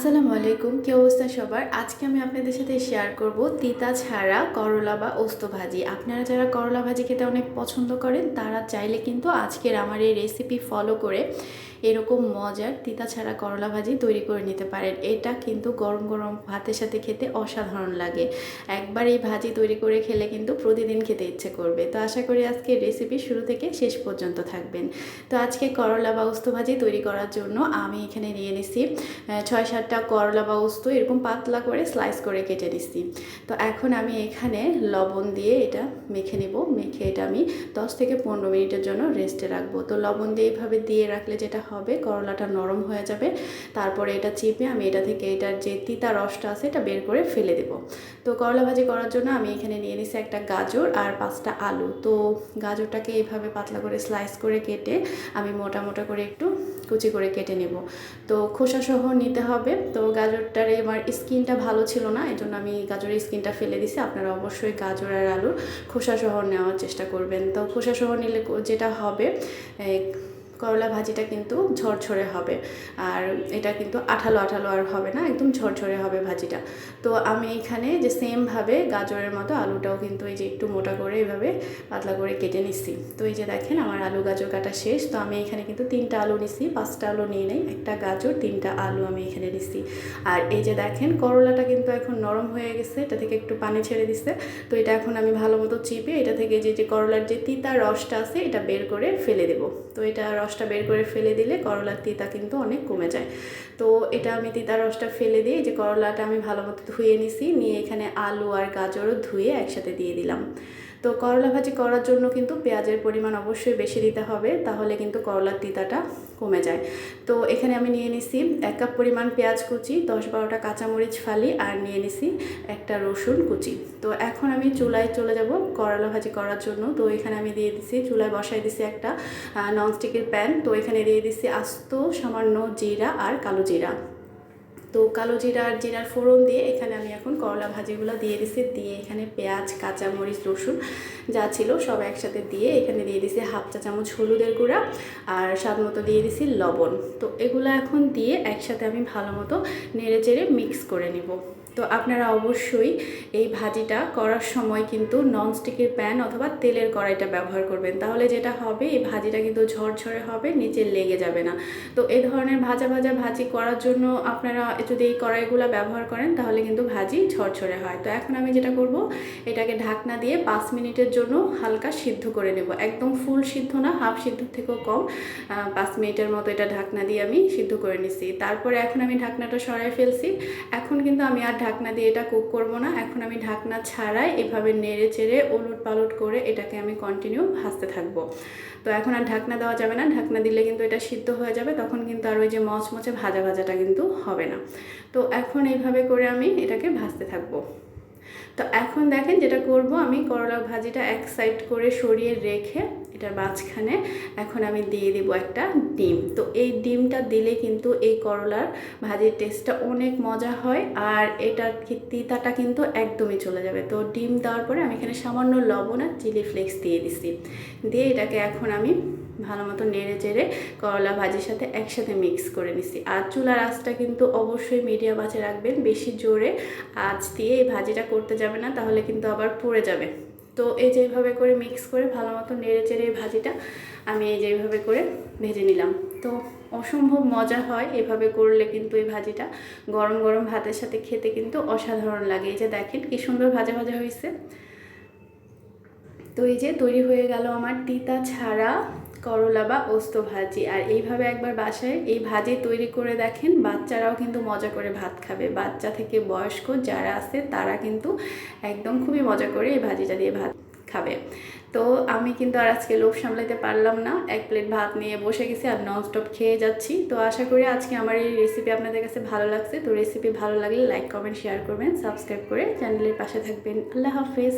আসসালামু আলাইকুম, কি অবস্থা সবার? আজকে আমি আপনাদের সাথে শেয়ার করব তিতা ছাড়া করলা বা ওস্ত ভাজি। আপনারা যারা করলা ভাজি খেতে অনেক পছন্দ করেন, তারা চাইলে কিন্তু আজকের আমার এই রেসিপি ফলো করে এরকম মজার তিতা ছাড়া করলা ভাজি তৈরি করে নিতে পারেন। এটা কিন্তু গরম গরম ভাতের সাথে খেতে অসাধারণ লাগে। একবার এই ভাজি তৈরি করে খেলে কিন্তু প্রতিদিন খেতে ইচ্ছে করবে। তো আশা করি আজকে রেসিপি শুরু থেকে শেষ পর্যন্ত থাকবেন। তো আজকে করলা বা ওস্ত ভাজি তৈরি করার জন্য আমি এখানে নিয়ে নিছি ছয় ছয় সাতটা করলা বা উস্তো এরকম পাতলা করে স্লাইস করে কেটে নিচ্ছি তো এখন আমি এখানে লবণ দিয়ে এটা মেখে নেব। মেখে এটা আমি দশ থেকে পনেরো মিনিটের জন্য রেস্টে রাখব। তো লবণ দিয়ে এইভাবে দিয়ে রাখলে যেটা হবে, করলাটা নরম হয়ে যাবে। তারপরে এটা চিপে আমি এটা থেকে এটার যে তিতা রসটা আছে এটা বের করে ফেলে দেব। তো করলা ভাজি করার জন্য আমি এখানে নিয়ে নিছি একটা গাজর আর পাঁচটা আলু। তো গাজরটাকে এইভাবে পাতলা করে স্লাইস করে কেটে আমি মোটা মোটা করে একটু কুচি করে কেটে নেব। তো খোসা সহ নিতে হবে। তো গাজরটার এবার স্কিনটা ভালো ছিল না এই জন্য আমি গাজরের স্কিনটা ফেলে দিছি। আপনারা অবশ্যই গাজর আর আলুর খোসা সহ নেওয়ার চেষ্টা করবেন। তো খোসা সহ নিলে যেটা হবে করলা ভাজিটা কিন্তু ঝরঝরে হবে। আর এটা কিন্তু আঠালো আঠালো আর হবে না, একদম ঝরঝরে হবে ভাজিটা। তো আমি এখানে যে সেমভাবে গাজরের মতো আলুটাও কিন্তু এই যে একটু মোটা করে এভাবে পাতলা করে কেটে নিচ্ছি। তো এই যে দেখেন আমার আলু গাজর কাটা শেষ, তো আমি এখানে কিন্তু তিনটা আলু নিচ্ছি, পাঁচটা আলু নিয়ে নেই, একটা গাজর, তিনটা আলু আমি এখানে নিচ্ছি। আর এই যে দেখেন করলাটা কিন্তু এখন নরম হয়ে গেছে, এটা থেকে একটু পানি ছেড়ে দিছে তো এটা এখন আমি ভালো মতো চিপে এটা থেকে যে যে করলার যে তিতা রসটা আছে, এটা বের করে ফেলে দেব। তো এটা রসটা বের করে ফেলে দিলে করলার তিতা কিন্তু অনেক কমে যায়। তো এটা আমি তিতা রসটা ফেলে দিয়ে যে করলাটা আমি ভালো মতো ধুয়ে নিছি, নিয়ে এখানে আলু আর গাজরও ধুয়ে একসাথে দিয়ে দিলাম। তো করলা ভাজি করার জন্য কিন্তু পেঁয়াজের পরিমাণ অবশ্যই বেশি দিতে হবে, তাহলে কিন্তু করলার তিতাটা কমে যায়। তো এখানে আমি নিয়ে নিছি এক কাপ পরিমাণ পেঁয়াজ কুচি, দশ বারোটা কাঁচামরিচ ফালি আর নিয়ে নিছি একটা রসুন কুচি। তো এখন আমি চুলায় চলে যাব করলা ভাজি করার জন্য। তো এখানে আমি দিয়ে দিছি, চুলায় বসাই দিছি একটা ননস্টিকের প্যান। তো এখানে দিয়ে দিছি আস্ত সামান্য জিরা আর কালো জিরা। তো কালো জিরা আর জিরার ফোড়ন দিয়ে এখানে আমি এখন করলা ভাজিগুলো দিয়ে দিছি, দিয়ে এখানে পেঁয়াজ, কাঁচামরিচ, রসুন যা ছিল সব একসাথে দিয়ে এখানে দিয়ে দিছি হাফ চা চামচ হলুদের গুঁড়া আর স্বাদ মতো দিয়ে দিছি লবণ। তো এগুলো এখন দিয়ে একসাথে আমি ভালো মতো নেড়ে চেড়ে মিক্স করে নিব। তো আপনারা অবশ্যই এই ভাজিটা করার সময় কিন্তু ননস্টিকের প্যান অথবা তেলের কড়াইটা ব্যবহার করবেন। তাহলে যেটা হবে, এই ভাজিটা কিন্তু ঝরঝরে হবে, নিচে লেগে যাবে না। তো এই ধরনের ভাজা ভাজা ভাজি করার জন্য আপনারা যদি এই কড়াইগুলো ব্যবহার করেন, তাহলে কিন্তু ভাজি ঝরঝরে হয়। তো এখন আমি যেটা করব, এটাকে ঢাকনা দিয়ে পাঁচ মিনিটের জন্য হালকা সিদ্ধ করে নেব। একদম ফুল সিদ্ধ না, হাফ সিদ্ধ থেকেও কম। পাঁচ মিনিটের মতো এটা ঢাকনা দিয়ে আমি সিদ্ধ করে নিছি তারপরে এখন আমি ঢাকনাটা সরাই ফেলছি। এখন কিন্তু আমি আর ঢাকনা দিয়ে এটা কুক করব না। এখন আমি ঢাকনা ছাড়াই এভাবে নেড়ে চেড়ে ওলট পালট করে এটাকে আমি কন্টিনিউ ভাজতে থাকব। তো এখন আর ঢাকনা দেওয়া যাবে না। ঢাকনা দিলে কিন্তু এটা সিদ্ধ হয়ে যাবে। তখন কিন্তু আর ওই যে মচমচে ভাজা ভাজাটা কিন্তু হবে না। তো এখন এইভাবে করে আমি এটাকে ভাজতে থাকব। তো এখন দেখেন যেটা করব আমি করলা ভাজিটা এক সাইড করে সরিয়ে রেখে এটার মাঝখানে এখন আমি দিয়ে দেবো একটা ডিম। তো এই ডিমটা দিলে কিন্তু এই করলার ভাজির টেস্টটা অনেক মজা হয় আর এটার তিতাটা কিন্তু একদমই চলে যাবে। তো ডিম দেওয়ার পরে আমি এখানে সামান্য লবণ আর চিলি ফ্লেক্স দিয়ে দিছি। দিয়ে এটাকে এখন আমি ভালো মতো নেড়ে চেড়ে করলা ভাজির সাথে একসাথে মিক্স করে নিছি। আর চুলার আঁচটা কিন্তু অবশ্যই মিডিয়াম আঁচে রাখবেন। বেশি জোরে আঁচ দিয়ে এই ভাজিটা করতে যাবে না, তাহলে কিন্তু আবার পড়ে যাবে। তো এই যেভাবে করে মিক্স করে ভালো মতো নেড়ে চেড়ে ভাজিটা আমি এই যেভাবে করে ভেজে নিলাম। তো অসম্ভব মজা হয় এভাবে করলে কিন্তু এই ভাজিটা। গরম গরম ভাতের সাথে খেতে কিন্তু অসাধারণ লাগে। এই যে দেখেন কি সুন্দর ভাজা ভাজা হয়েছে। তো এই যে তৈরি হয়ে গেল আমার তিতা ছাড়া করলা বা ওস্ত ভাজি। আর এইভাবে একবার বাসায় এই ভাজি তৈরি করে দেখেন, বাচ্চারাও কিন্তু মজা করে ভাত খাবে। বাচ্চা থেকে বয়স্ক যারা আছে, তারা কিন্তু একদম খুবই মজা করে এই ভাজিটা দিয়ে ভাত খাবে। তো আমি কিন্তু আর আজকে লোভ সামলাতে পারলাম না। এক প্লেট ভাত নিয়ে বসে গেছি আর ননস্টপ খেয়ে যাচ্ছি। তো আশা করি আজকে আমার এই রেসিপি আপনাদের কাছে ভালো লাগছে। তো রেসিপি ভালো লাগলে লাইক কমেন্ট শেয়ার করবেন সাবস্ক্রাইব করে চ্যানেলের পাশে থাকবেন। আল্লাহ হাফেজ।